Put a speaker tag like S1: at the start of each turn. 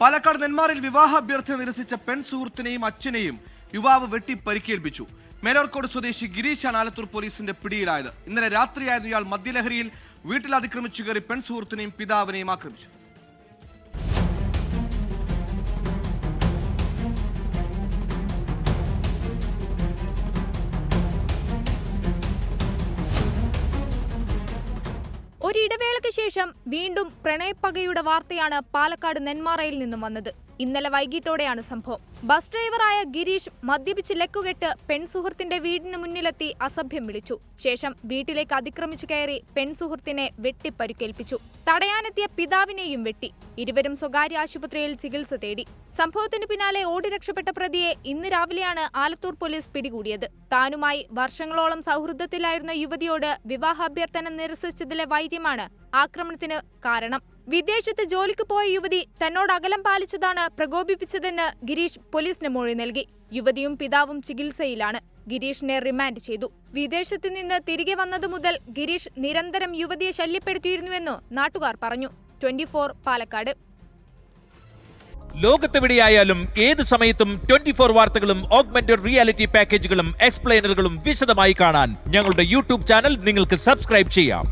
S1: പാലക്കാട് നെന്മാറിൽ വിവാഹാഭ്യർത്ഥന നിരസിച്ച പെൺ സുഹൃത്തിനെയും അച്ഛനെയും യുവാവ് വെട്ടി പരിക്കേൽപ്പിച്ചു മേലോർക്കോട് സ്വദേശി ഗിരീഷാണ് ആലത്തൂർ പോലീസിന്റെ പിടിയിലായത്. ഇന്നലെ രാത്രിയായിരുന്നു ഇയാൾ മദ്യലഹരിയിൽ വീട്ടിൽ അതിക്രമിച്ചു കയറി പെൺ സുഹൃത്തിനെയും പിതാവിനെയും ആക്രമിച്ചു.
S2: ഒരിടവേളയ്ക്ക് ശേഷം വീണ്ടും പ്രണയപ്പകയുടെ വാർത്തയാണ് പാലക്കാട് നെന്മാറയിൽ നിന്നും വന്നത്. ഇന്നലെ വൈകിട്ടോടെയാണ് സംഭവം. ബസ് ഡ്രൈവറായ ഗിരീഷ് മദ്യപിച്ച് ലക്കുകെട്ട് പെൺസുഹൃത്തിന്റെ വീടിന് മുന്നിലെത്തി അസഭ്യം വിളിച്ചു. ശേഷം വീട്ടിലേക്ക് അതിക്രമിച്ചു കയറി പെൺസുഹൃത്തിനെ വെട്ടിപ്പരുക്കേൽപ്പിച്ചു. തടയാനെത്തിയ പിതാവിനെയും വെട്ടി. ഇരുവരും സ്വകാര്യ ആശുപത്രിയിൽ ചികിത്സ തേടി. സംഭവത്തിന് പിന്നാലെ ഓടി രക്ഷപ്പെട്ട പ്രതിയെ ഇന്ന് രാവിലെയാണ് ആലത്തൂർ പോലീസ് പിടികൂടിയത്. താനുമായി വർഷങ്ങളോളം സൗഹൃദത്തിലായിരുന്ന യുവതിയോട് വിവാഹാഭ്യർത്ഥന നിരസിച്ചതിലെ വൈര്യമാണ് ആക്രമണത്തിന് കാരണം. വിദേശത്ത് ജോലിക്ക് പോയ യുവതി തന്നോട് അകലം പാലിച്ചതാണ് പ്രകോപിപ്പിച്ചതെന്ന് ഗിരീഷ് പോലീസിന് മൊഴി നൽകി. യുവതിയും പിതാവും ചികിത്സയിലാണ്. ഗിരീഷിനെ റിമാൻഡ് ചെയ്തു. വിദേശത്ത് നിന്ന് തിരികെ വന്നതു മുതൽ ഗിരീഷ് നിരന്തരം യുവതിയെ ശല്യപ്പെടുത്തിയിരുന്നുവെന്ന് നാട്ടുകാർ പറഞ്ഞു. Twenty four Palakkad.
S3: ലോകത്തെവിടെയായാലും ഏത് സമയത്തും ട്വന്റി ഫോർ വാർത്തകളും ഓഗ്മെന്റഡ് റിയാലിറ്റി പാക്കേജുകളും എക്സ്പ്ലെയിനറുകളും വിശദമായി കാണാൻ ഞങ്ങളുടെ യൂട്യൂബ് ചാനൽ നിങ്ങൾക്ക് സബ്സ്ക്രൈബ് ചെയ്യാം.